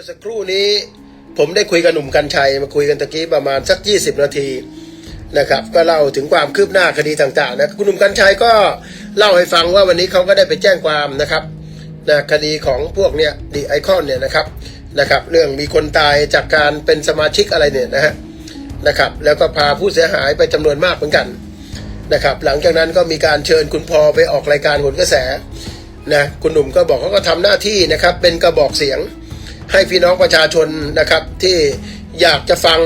มื่อสักครู่นี้ผมได้คุยกับหนุ่มกัญชัยมาคุยกันตะกี้ประมาณสัก 20 นาทีนะครับก็เล่าถึงความคืบหน้าคดีต่างๆนะคุณหนุ่มกัญชัยก็เล่าให้ฟังว่าวันนี้เขาก็ได้ไปแจ้งความนะครับนะคดีของพวกเนี้ยดีไอคอนเนี่ยนะครับนะครับเรื่องมีคนตายจากการเป็นสมาชิกอะไรเนี่ยนะฮะนะครับแล้วก็พาผู้เสียหายไปจำนวนมากเหมือนกันนะครับหลังจากนั้นก็มีการเชิญคุณพอไปออกรายการหนกระแสนะคุณหนุ่มก็บอกเขาก็ทำหน้าที่นะครับเป็นกระบอกเสียง ให้พี่น้องประชาชนนะครับที่อยากจะฟัง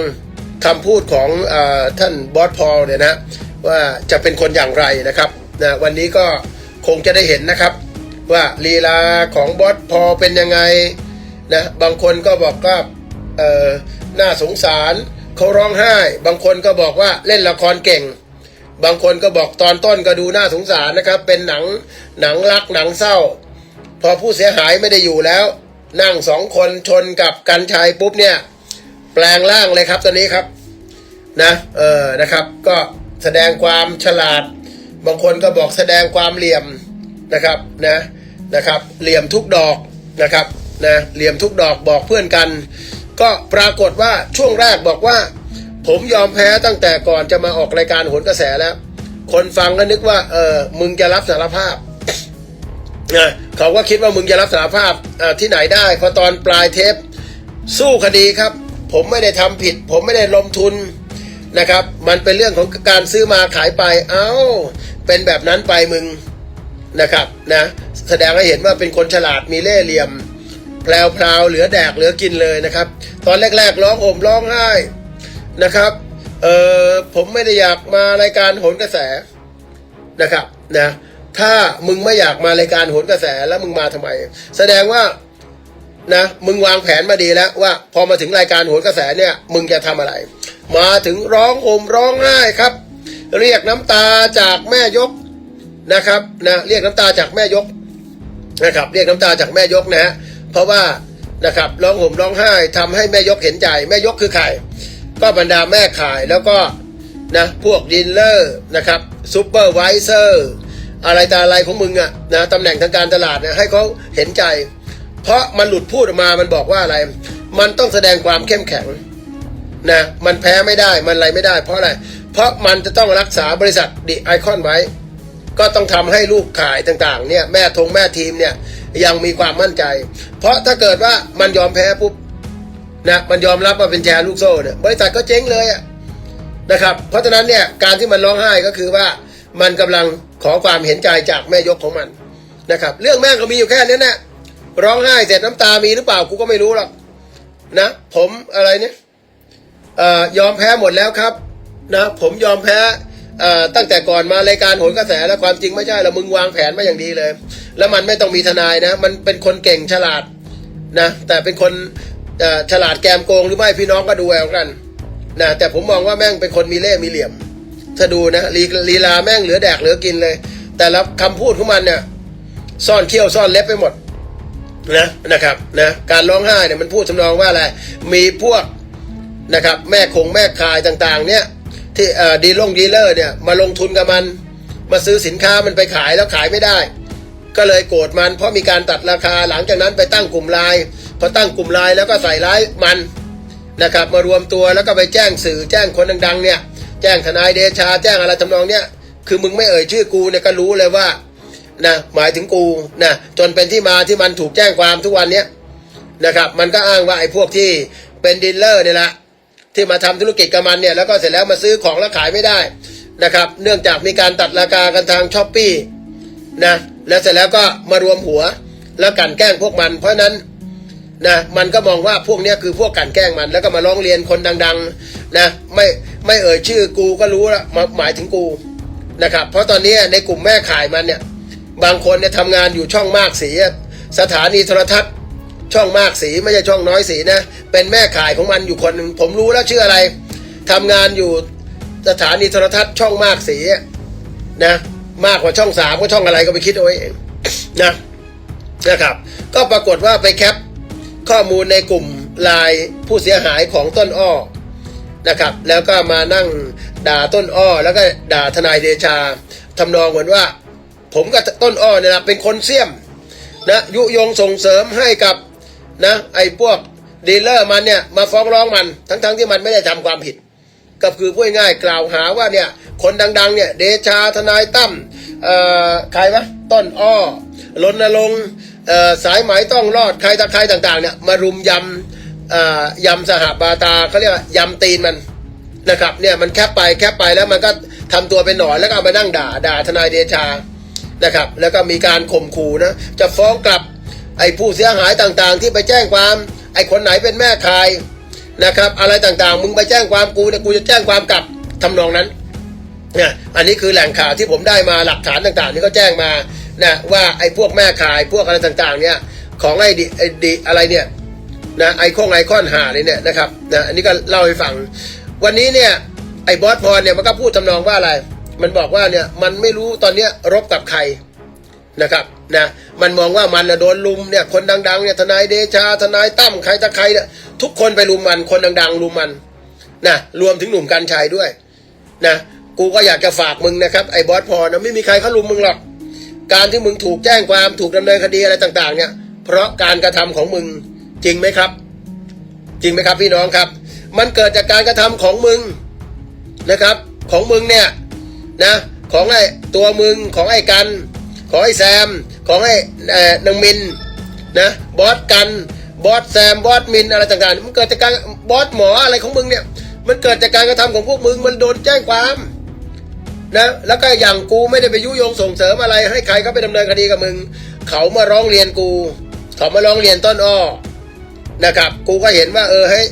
คำพูดของอท่านบอสพอลเนี่ยนะว่าจะเป็นคนอย่างไรนะครับนะวันนี้ก็คงจะได้เห็นนะครับ ว่าลีลาของบอสพอลเป็นยังไงนะบางคนก็บอกก็เออน่าสงสารเขาร้องไห้ บางคนก็บอกว่าเล่นละครเก่ง บางคนก็บอกตอนต้นก็ดูน่าสงสารนะครับ เป็นหนังหนังรักหนังเศร้า พอผู้เสียหายไม่ได้อยู่แล้ว นั่งสองคนชนกับกันชัยปุ๊บเนี่ย แปลงร่างเลยครับตอนนี้ครับนะเออนะครับ ก็แสดงความฉลาด บางคนก็บอกแสดงความเหลี่ยมนะครับนะนะครับ เหลี่ยมทุกดอกนะครับนะเหลี่ยมทุกดอกบอกเพื่อนกัน ก็ปรากฏว่าช่วงแรกบอกว่า ผมยอมแพ้ตั้งแต่ก่อนจะมาออกรายการโหนกระแสแล้ว คนฟังก็นึกว่าเออมึงจะรับสารภาพ นะเขาก็คิดว่ามึงจะรับสารภาพที่ไหนได้พอตอนปลายเทปสู้คดีครับ ผมไม่ได้ทำผิด ผมไม่ได้ลงทุนนะครับ มันเป็นเรื่องของการซื้อมาขายไปเอ้า เป็นแบบนั้นไปมึงนะครับนะแสดงให้เห็นว่าเป็นคนฉลาดมีเล่ห์เหลี่ยมแพลวพราวเหลือแดกเหลือกินเลยนะครับ ตอนแรกๆร้องโอมร้องไห้นะครับเออผมไม่ได้อยากมารายการโหนกระแสนะครับนะ ถ้ามึงไม่อยากมารายการโหนกระแสแล้วมึงมาทำไม แสดงว่านะมึงวางแผนมาดีแล้วว่า พอมาถึงรายการโหนกระแสเนี่ย มึงจะทำอะไร มาถึงร้องโอมร้องไห้ครับ เรียกน้ำตาจากแม่ยกนะครับนะเรียกน้ำตาจากแม่ยกนะครับ เรียกน้ำตาจากแม่ยกนะฮะเพราะว่านะครับร้องห่มร้องไห้ทำให้แม่ยกเห็นใจ แม่ยกคือใครก็บรรดาแม่ขายแล้วก็นะพวกดีลเลอร์นะครับซูเปอร์ไวเซอร์ อะไรตาอะไรของมึงอะนะตำแหน่งทางการตลาดเนี่ยให้เขาเห็นใจ เพราะมันหลุดพูดออกมามันบอกว่าอะไร มันต้องแสดงความเข้มแข็งนะมันแพ้ไม่ได้มันอะไรไม่ได้ เพราะอะไร เพราะมันจะต้องรักษาบริษัทดิไอคอนไว้ ก็ต้องทำให้ลูกขายต่างๆ เนี่ยแม่ทงแม่ทีมเนี่ยยังมีความมั่นใจ เพราะถ้าเกิดว่ามันยอมแพ้ปุ๊บนะมันยอมรับว่าเป็นแชร์ลูกโซ่เนี่ยบริษัทก็เจ๊งเลยนะครับ เพราะฉะนั้นเนี่ยการที่มันร้องไห้ก็คือว่ามันกำลัง ขอความเห็นใจจากแม่ยกของมันนะครับ เรื่องแม่งก็มีอยู่แค่นี้แหละร้องไห้เสร็จน้ำตามีหรือเปล่ากูก็ไม่รู้หรอกนะผมอะไรเนี่ยออยอมแพ้หมดแล้วครับนะผมยอมแพ้ตั้งแต่ก่อนมารายการโหนกระแสแล้วความจริงไม่ใช่แล้วมึงวางแผนมาอย่างดีเลย แล้วมันไม่ต้องมีทนายนะ มันเป็นคนเก่งฉลาดนะแต่เป็นคนฉลาดแกมโกงหรือไม่พี่น้องก็ดูเอากันนะแต่ผมมองว่าแม่งเป็นคนมีเล่ห์มีเหลี่ยม ถ้าดูนะลีลีลาแม่งเหลือแดกเหลือกินเลย แต่ละคำพูดของมันเนี่ยซ่อนเขี้ยวซ่อนเล็บไปหมดนะนะครับนะการร้องไห้เนี่ยมันพูดสำนองว่าอะไรมีพวกนะครับแม่คงแม่ขายต่างๆ เนี่ยที่เอ่อดีลงดีลเลอร์เนี่ยมาลงทุนกับมัน มาซื้อสินค้ามันไปขายแล้วขายไม่ได้ ก็เลยโกรธมันเพราะมีการตัดราคาหลังจากนั้นไปตั้งกลุ่มไลน์พอตั้งกลุ่มไลน์แล้วก็ใส่ร้ายมันนะครับมารวมตัวแล้วก็ไปแจ้งสื่อแจ้งคนดังๆเนี่ย แจ้งทนายเดชา แจ้งอะไรทำนองเนี้ยคือมึงไม่เอ่ยชื่อกูเนี่ยก็รู้เลยว่านะหมายถึงกูนะจนเป็นที่มาที่มันถูกแจ้งความทุกวันเนี้ยนะครับ มันก็อ้างว่าไอ้พวกที่เป็นดีลเลอร์เนี่ยแหละที่มาทำธุรกิจกับมันเนี่ยแล้วก็เสร็จแล้วมาซื้อของแล้วขายไม่ได้นะครับ เนื่องจากมีการตัดราคากันทางช้อปปี้นะแล้วเสร็จแล้วก็มารวมหัวแล้วกันแกล้งพวกมัน เพราะนั้นนะมันก็มองว่าพวกเนี้ยคือพวกกันแกล้งมัน แล้วก็มาร้องเรียนคนดัง ๆนะไม่ ไม่เอ่ยชื่อกูก็รู้ละมาหมายถึงกูนะครับ เพราะตอนนี้ในกลุ่มแม่ขายมันเนี่ย บางคนเนี่ยทำงานอยู่ช่องมากสีสถานีโทรทัศน์ ช่องมากสีไม่ใช่ช่องน้อยสีนะ เป็นแม่ขายของมันอยู่คนหนึ่งผมรู้แล้วชื่ออะไรทำงานอยู่สถานีโทรทัศน์ช่องมากสีนะ มากกว่าช่องสามก็ช่องอะไรก็ไปคิดเอาเองนะนะครับ ก็ปรากฏว่าไปแคปข้อมูลในกลุ่มไลน์ผู้เสียหายของต้นอ้อ นะครับ แล้วก็มานั่งด่าต้นอ้อ แล้วก็ด่าทนายเดชาทำนองเหมือนว่า ผมกับต้นอ้อเนี่ยนะเป็นคนเสี่ยมนะยุยงส่งเสริมให้กับนะไอ้พวกดีลเลอร์มันเนี่ยมาฟ้องร้องมันทั้งๆที่มันไม่ได้ทำความผิด ก็คือพูดง่ายๆกล่าวหาว่าเนี่ยคนดังๆเนี่ยเดชาทนายตั้มเอ่อใครวะต้นอ้อรณรงค์สายไหมต้องรอดใครตะใครต่างๆเนี่ยมารุมยำ ยำสหบาตาเขาเรียกว่ายำตีนมันนะครับเนี่ยมันแคปไปแคปไปแล้วมันก็ทำตัวเป็นหนอนแล้วก็เอามานั่งด่าด่าทนายเดชานะครับ แล้วก็มีการข่มขู่นะจะฟ้องกลับไอ้ผู้เสียหายต่างๆ ที่ไปแจ้งความไอ้คนไหนเป็นแม่คายนะครับ อะไรต่างๆ มึงไปแจ้งความกูเนี่ยกูจะแจ้งความกลับทำนองนั้นเนี่ยอันนี้คือแหล่งข่าวที่ผมได้มาหลักฐานต่างๆที่เขาแจ้งมานะว่าไอ้พวกแม่ขายพวกอะไรต่างๆ เนี่ยของไอ้ดิไอ้ดิอะไรเนี่ย นะไอคงไอคอนหาเลยเนี่ยนะครับนะอันนี้ก็เล่าให้ฟัง วันนี้เนี่ยไอบอสพรเนี่ยมันก็พูดทำนองว่าอะไร มันบอกว่าเนี่ยมันไม่รู้ตอนเนี้ยรบกับใครนะครับนะมันมองว่ามันนะโดนลุมเนี่ยคนดังๆเนี่ยทนายเดชาทนายตั้มใครตะใครเนี่ยทุกคนไปลุมมันคนดัง ๆ ลุมมันนะรวมถึงหนุ่มกัญชัยด้วยนะกูก็อยากจะฝากมึงนะครับไอ้บอสพอนะไม่มีใครเขาลุมมึงหรอก การที่มึงถูกแจ้งความถูกดำเนินคดีอะไรต่าง ๆ เนี่ย เพราะการกระทำของมึง จริงไหมครับ จริงไหมครับพี่น้องครับ มันเกิดจากการกระทำของมึงนะครับ ของมึงเนี่ยนะของไอ้ตัวมึงของไอ้กัน ของไอ้แซม ของไอ้เอ่อนางมินนะบอสกันบอสแซมบอสมินอะไรต่างๆ มันเกิดจากการบอสหมออะไรของมึงเนี่ย มันเกิดจากการกระทำของพวกมึงมันโดนแจ้งความนะแล้วก็อย่างกูไม่ได้ไปยุยงส่งเสริมอะไร ให้ใครเขาไปดำเนินคดีกับมึง เขามาร้องเรียนกู เขามาร้องเรียนต้นอ้อ นะครับกูก็เห็นว่าเออให้ย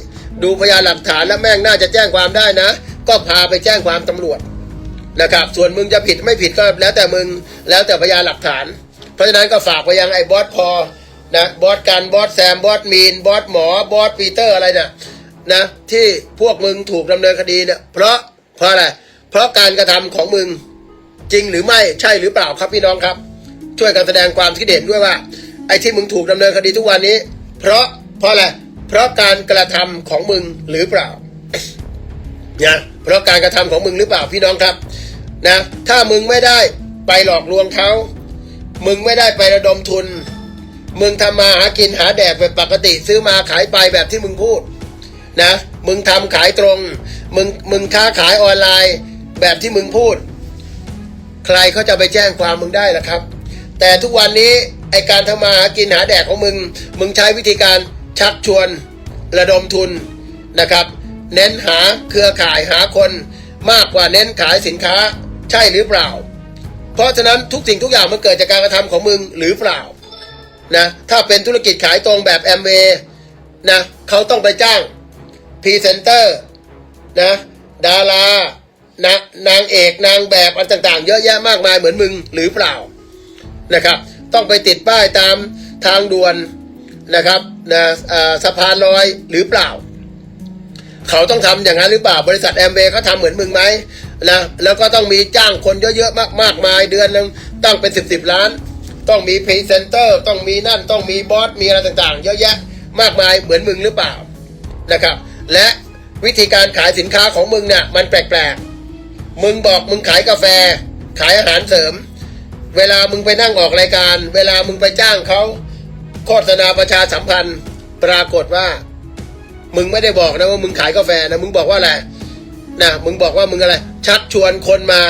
ดูพยานหลักฐานแล้วแม่งน่าจะแจ้งความได้นะ ก็พาไปแจ้งความตำรวจนะครับ ส่วนมึงจะผิดไม่ผิดก็แล้วแต่มึงแล้วแต่พยานหลักฐาน เพราะฉะนั้นก็ฝากไปยังไอ้บอสพอนะบอสกันบอสแซมบอสมีนบอสหมอบอสปีเตอร์อะไรเนี่ยนะที่พวกมึงถูกดำเนินคดีเนี่ยเพราะเพราะอะไรเพราะการกระทำของมึงจริงหรือไม่ใช่หรือเปล่าครับพี่น้องครับ ช่วยกันแสดงความคิดเห็นด้วยว่า ไอ้ที่มึงถูกดำเนินคดีทุกวันนี้ เพราะ เพราะอะไรเพราะการกระทำของมึงหรือเปล่านะเพราะการกระทำของมึงหรือเปล่าพี่น้องครับนะถ้ามึงไม่ได้ไปหลอกลวงเขามึงไม่ได้ไประดมทุน มึงทำมาหากินหาแดกแบบปกติ ซื้อมาขายไปแบบที่มึงพูดนะมึงทำขายตรง มึงมึงค้าขายออนไลน์แบบที่มึงพูด ใครเขาจะไปแจ้งความมึงได้ล่ะครับ แต่ทุกวันนี้ไอการทำมาหากินหาแดกของมึง มึงใช้วิธีการ ชักชวนระดมทุนนะครับ เน้นหาเครือข่ายหาคนมากกว่าเน้นขายสินค้าใช่หรือเปล่า เพราะฉะนั้นทุกสิ่งทุกอย่างมันเกิดจากการกระทำของมึงหรือเปล่านะถ้าเป็นธุรกิจขายตรงแบบแอมเวนะเขาต้องไปจ้างพรีเซนเตอร์นะดารานะนางเอกนางแบบอะไรต่างๆ เยอะแยะมากมายเหมือนมึงหรือเปล่านะครับ ต้องไปติดป้ายตามทางด่วน นะครับนะสะพานลอยหรือเปล่า เขาต้องทำอย่างนั้นหรือเปล่า บริษัทแอมเบย์เขาทำเหมือนมึงไหมนะแล้วก็ต้องมีจ้างคนเยอะๆมากมากมายเดือนหนึงตั้งเป็นสิบสิบล้าน ต้องมีพรีเซนเตอร์ต้องมีนั่นต้องมีบอสมีอะไรต่างๆ เยอะแยะมากมายเหมือนมึงหรือเปล่านะครับ และวิธีการขายสินค้าของมึงเนี่ยมันแปลกๆ มึงบอกมึงขายกาแฟ ขายอาหารเสริม เวลามึงไปนั่งออกรายการ เวลามึงไปจ้างเขา โฆษณาประชาสัมพันธ์ปรากฏว่า มึงไม่ได้บอกนะว่ามึงขายกาแฟนะมึงบอกว่าอะไรนะมึงบอกว่ามึงอะไร ชักชวนคนมา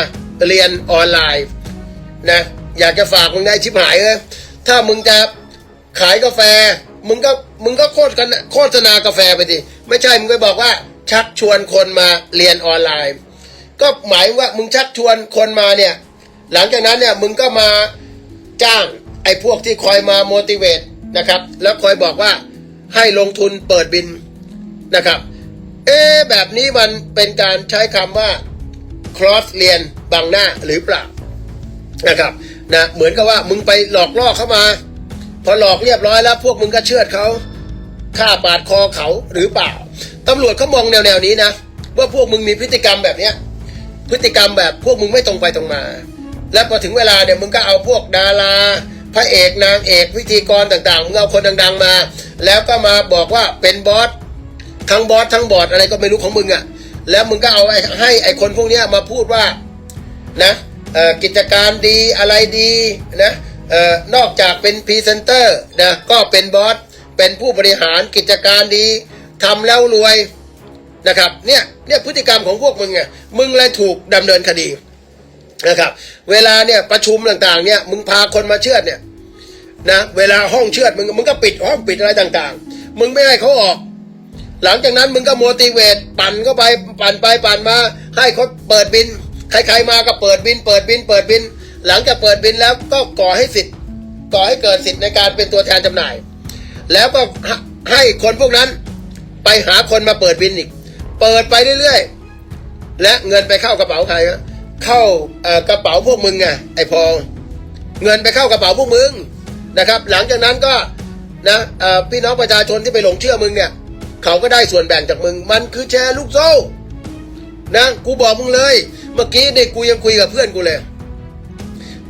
เรียนออนไลน์นะอยากจะฝากมึงได้ชิบหายเลยถ้ามึงจะขายกาแฟ มึงก็มึงก็โฆษณาโฆษณากาแฟไปดิไม่ใช่มึงไปบอกว่า ชักชวนคนมาเรียนออนไลน์ ก็หมายว่ามึงชักชวนคนมาเนี่ย หลังจากนั้นเนี่ยมึงก็มาจ้างไอ้พวกที่คอยมา motivate นะครับ แล้วคอยบอกว่าให้ลงทุนเปิดบินนะครับ เอ๊แบบนี้มันเป็นการใช้คำว่า cross เรียนบังหน้าหรือเปล่านะครับนะเหมือนกับว่ามึงไปหลอกล่อเข้ามา พอหลอกเรียบร้อยแล้ว พวกมึงก็เชื่อดเขาฆ่าปาดคอเขาหรือเปล่าตำรวจเขามองแนวๆนี้นะว่าพวกมึงมีพฤติกรรมแบบเนี้ยพฤติกรรมแบบพวกมึงไม่ตรงไปตรงมา แล้วพอถึงเวลาเนี่ยมึงก็เอาพวกดารา พระเอกนางเอกพิธีกรต่างๆมึงเอาคนดัง ๆมา แล้วก็มาบอกว่าเป็นบอสทั้งบอสทั้งบอร์ดอะไรก็ไม่รู้ของมึงอะ่ะ แล้วมึงก็เอาให้ไอคนพวกนี้มาพูดว่านะกิจการดีอะไรดีนะออนอกจากเป็นพรีเซนเตอร์นะก็เป็นบอสเป็นเป็นผู้บริหารกิจการดีทำแล้วรวยนะครับเนี่ยเนี่ยพฤติกรรมของพวกมึงไงมึงเลยถูกดำเนินคดี นะครับ เวลาเนี่ยประชุมต่างๆเนี่ยมึงพาคนมาเชื่อดเนี่ยนะเวลาห้องเชือดมึงมึงก็ปิดห้องปิดอะไรต่างๆ มึงไม่ให้เขาออก หลังจากนั้นมึงก็โมติเวตปั่นเข้าไปปั่นไปปั่นมา ให้เขาเปิดบินใครๆมาก็เปิดบิน เปิดบิน เปิดบิน หลังจากเปิดบินแล้วก็ก่อให้สิทธิ์ก่อให้เกิดสิทธิ์ในการเป็นตัวแทนจำหน่าย แล้วก็ให้คนพวกนั้นไปหาคนมาเปิดบินอีก เปิดไปเรื่อยๆ และเงินไปเข้ากระเป๋าใครฮะ เข้ากระเป๋าพวกมึงไงไอ้พอเงินไปเข้ากระเป๋าพวกมึงนะครับ หลังจากนั้นก็นะพี่น้องประชาชนที่ไปหลงเชื่อมึงเนี่ย เขาก็ได้ส่วนแบ่งจากมึง มันคือแชร์ลูกโซ่นะกูบอกมึงเลย เมื่อกี้เนี่ยกูยังคุยกับเพื่อนกูเลย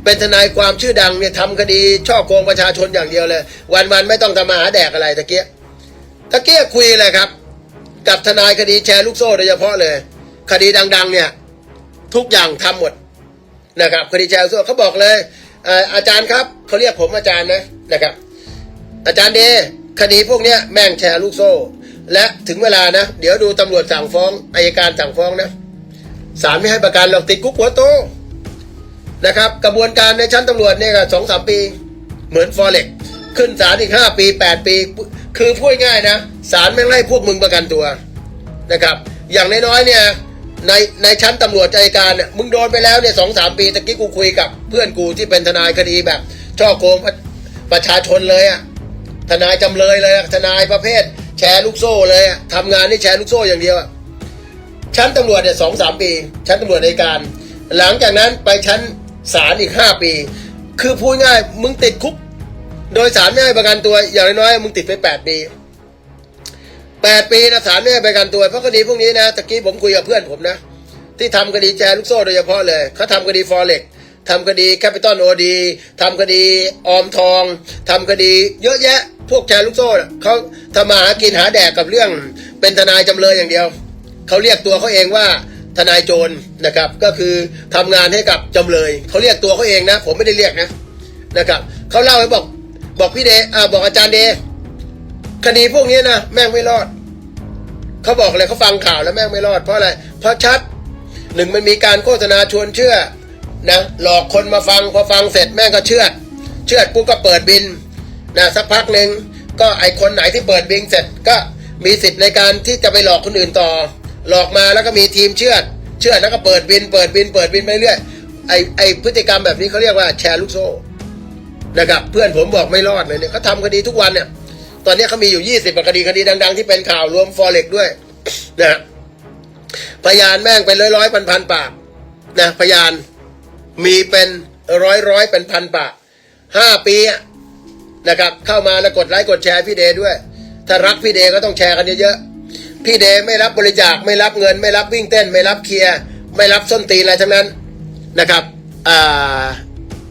เป็นทนายความชื่อดังเนี่ยทำคดีช่อโกงประชาชนอย่างเดียวเลย วันๆไม่ต้องทำมาหาแดกอะไรตะเกียตะเกียคุยเลยครับ กับทนายคดีแชร์ลูกโซ่โดยเฉพาะเลย คดีดัง ๆ เนี่ย ทุกอย่างทำหมดนะครับคดีแชร์โซ่เขาบอกเลยเอ่อาจารย์ครับเขาเรียกผมอาจารย์นะนะครับ อาจารย์เดคดีพวกเนี้ยแม่งแชร์ลูกโซ่ และถึงเวลานะ เดี๋ยวดูตำรวจสั่งฟ้องอายการสั่งฟ้องนะศาลไม่ให้ประกันหรอกติดคุกหัวโตนะครับ กระบวนการในชั้นตำรวจเนี่ยสองสามปี เหมือนฟอเร็กขึ้นศาลอีกห้าปีแปดปี คือพูดง่ายนะศาลไม่งไล่พวกมึงประกันตัวนะครับ อย่างน้อยๆเนี่ย ในในชั้นตำรวจอัยการเนี่ยมึงโดนไปแล้วเนี่ยสองสามปีตะกี้กูคุยกับ เพื่อนกูที่เป็นทนายคดีแบบช่อโกงประประชาชนเลยอะทนายจำเลยเลยทนายประเภท แชร์ลูกโซ่เลยอะทำงานนี่แชร์ลูกโซ่อย่างเดียวอะชั้นตำรวจเนี่ยสองสามปี ชั้นตำรวจในการ หลังจากนั้นไปชั้นศาลอีกห้าปี คือพูดง่ายมึงติดคุก โดยศาลไม่ให้ประกันตัวอย่างน้อยมึงติดไปแปดปี แปดปีนะศาลไม่ให้ประกันตัวเพราะคดีพวกนี้นะตะกี้ผมคุยกับเพื่อนผมนะ ที่ทำคดีแชร์ลูกโซ่โดยเฉพาะเลยเขาทำคดีฟอเร็กทำคดีแคปิตอลโอดีทำคดีออมทองทำคดีเยอะแยะ พวกแชร์ลูกโซ่น่ะเขาทำมาหากินหาแดกกับเรื่อง เป็นทนายจำเลยอย่างเดียวเขาเรียกตัวเขาเองว่าทนายโจรนะครับ ก็คือทำงานให้กับจำเลยเขาเรียกตัวเขาเองนะ ผมไม่ได้เรียกนะนะครับเขาเล่าให้บอกบอกพี่เดอ่าบอกอาจารย์เด คดีพวกนี้นะแม่งไม่รอดเขาบอกเลยเขาฟังข่าวแล้วแม่งไม่รอดเพราะอะไร เพราะชัดหนึ่งมันมีการโฆษณาชวนเชื่อนะหลอกคนมาฟังพอฟังเสร็จแม่งก็เชื่อเชื่อปุ๊บก็เปิดบินนะสักพักหนึ่งก็ไอคนไหนที่เปิดบินเสร็จก็มีสิทธิ์ในการที่จะไปหลอกคนอื่นต่อ หลอกมาแล้วก็มีทีมเชื่อเชื่อแล้วก็เปิดบิน เปิดบิน เปิดบินไปเรื่อยไอไอพฤติกรรมแบบนี้เขาเรียกว่าแชร์ลูกโซ่นะครับเพื่อนผมบอกไม่รอดเลยเนี่ยเขาทำคดีทุกวันเนี่ย ตอนนี้เขามีอยู่ยี่สิบคดีคดีดัง ๆ ที่เป็นข่าวรวมฟอเร็กด้วยนะพยานแม่งเป็นร้อยร้อยพันพันปากนะพยานมีเป็นร้อยร้อยเป็นพันปากห้าปีนะครับ เข้ามาแล้วกดไลค์กดแชร์พี่เดด้วย ถ้ารักพี่เดก็ต้องแชร์กันเยอะๆพี่เดไม่รับบริจาคไม่รับเงิน ไม่รับวิ่งเต้น ไม่รับเคลียร์ ไม่รับส้นตีนอะไรทั้งนั้นนะครับอ่า